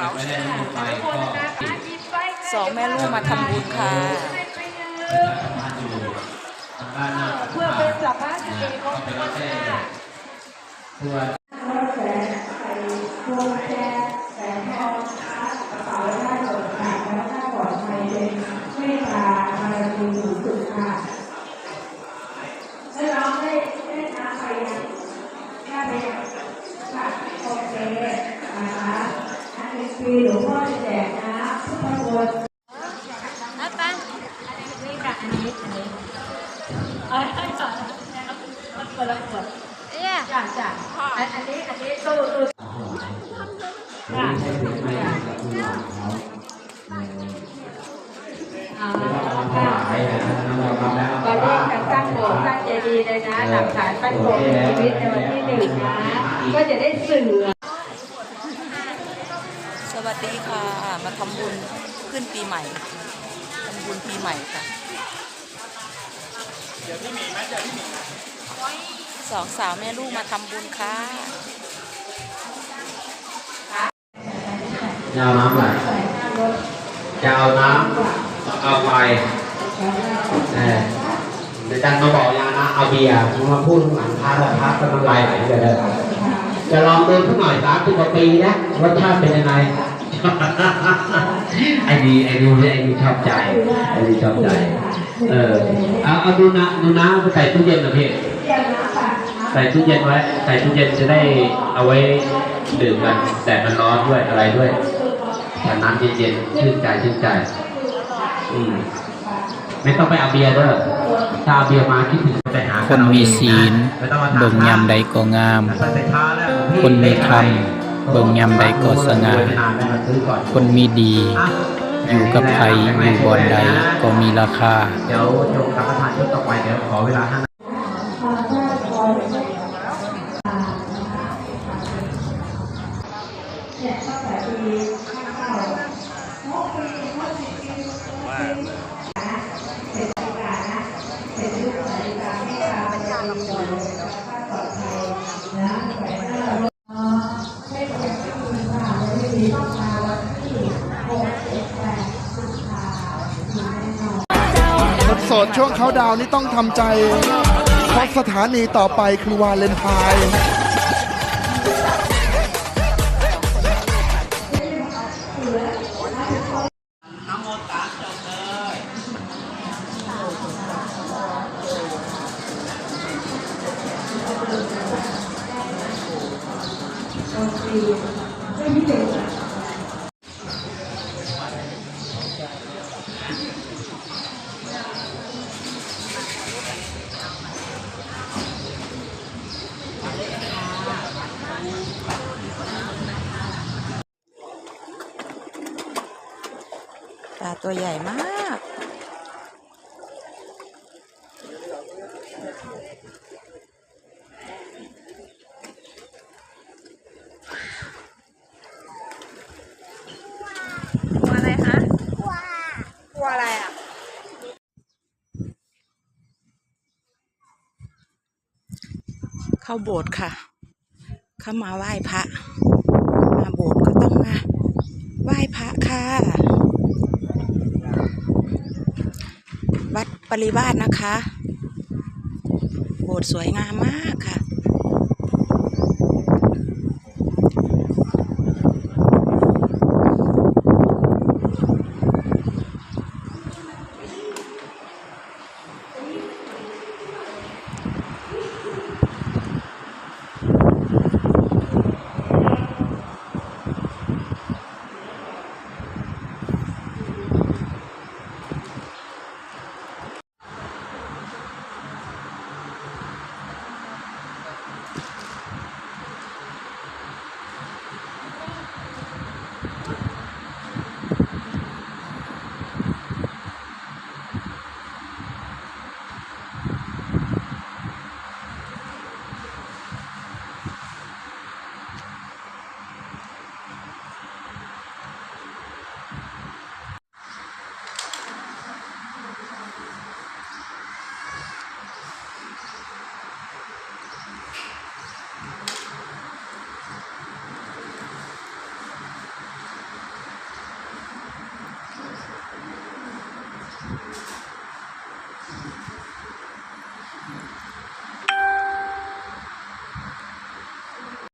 สองแม่ลูกมาทำบุญค่ะมาอยู่ทางด้านหน้าเพื่อเป็นสัมภาษณ์ดีของเป็นครนถหแจ้น้าเพื่อแสนใส่พวงแชร์แสนทองกระเป๋าได้หมดค่ะแล้วถ้าปลอดภัยเป็นเมตตาบารมีสูงสุดค่ะแล้วเราได้ได้น้ำไปยังถ้าไปยังค่ะโอเคนะคะอันนี้ คือหลวงพ่อจะแจกน้ำทุกคนนัดปันนี่ค่ะอันนี้อันนี้เอ้ยก่อนมันคนละขวดเอ๊ะจ้ะจ้ะอันนี้อันนี้ตู้ตู้ค่ะอ่าถวายนะครับน้ำมันแล้วตอนแรกจะสร้างโบสถ์สร้างเจดีย์เลยนะหลักฐานปั้นโบสถ์มีชีวิตในวันที่หนึ่งนะ ก็จะได้สื่อ วัสดีค่ะ มาทำบุญขึ้นปีใหม่ทำบุญปีใหม่ค่ะสองสาวแม่ลูกมาทำบุญค่ะจะเอาน้ำไหลจะเอาน้ำเอาไฟเออเดี๋ยวจันมาบอกยานะเอาเบียร์มาพูดหลังพระแล้วพระก็น้ำลายไหลเดี๋ยวเดี๋ยวจะลองดูสักหน่อยสามสิบกว่าปีนะรสชาติเป็นยังไง ไอ้ดีไอ้ดูไอ้ดูชอบใจไอ้ดูชอบใจ เออเอาเอาดูนะดูน้ำไปใส่ตู้เย็นนะพี่เรียนนะค่ะใส่ตู้เย็นไว้ใส่ตู้เย็นจะได้เอาไว้ดื่มกันแต่มันร้อนด้วยอะไรด้วยแต่น้ำเย็นๆชื่นใจชื่นใจ อืมไม่ต้องไปเอาเบียร์เด้อถ้าเอาเบียร์มาคิดถึงไปหาคนมีศีลไม่ต้องมาถาเบิ่งยามใดก็งามใส่ช้าแล้วพี่คนมีธรรม เบิ่งยามใดก็สง่าคนมีดี อยู่กับใครอยู่บอนใดก็มีราคา เดี๋ยวโยมสังฆทานชุดต่อไปเดี๋ยวขอเวลาห้านา ช่วงเขาดาวนี่ต้องทำใจเพราะสถานีต่อไปคือวาเลนไทน์ ปลาตัวใหญ่มากกลัวอะไรคะกลัวกลัวอะไรอะ เข้าโบสถ์ค่ะ เข้ามาไหว้พระ มาโบสถ์ก็ต้องมาไหว้พระค่ะ วัด ปริวาสนะคะ โบสถ์สวยงามมากค่ะ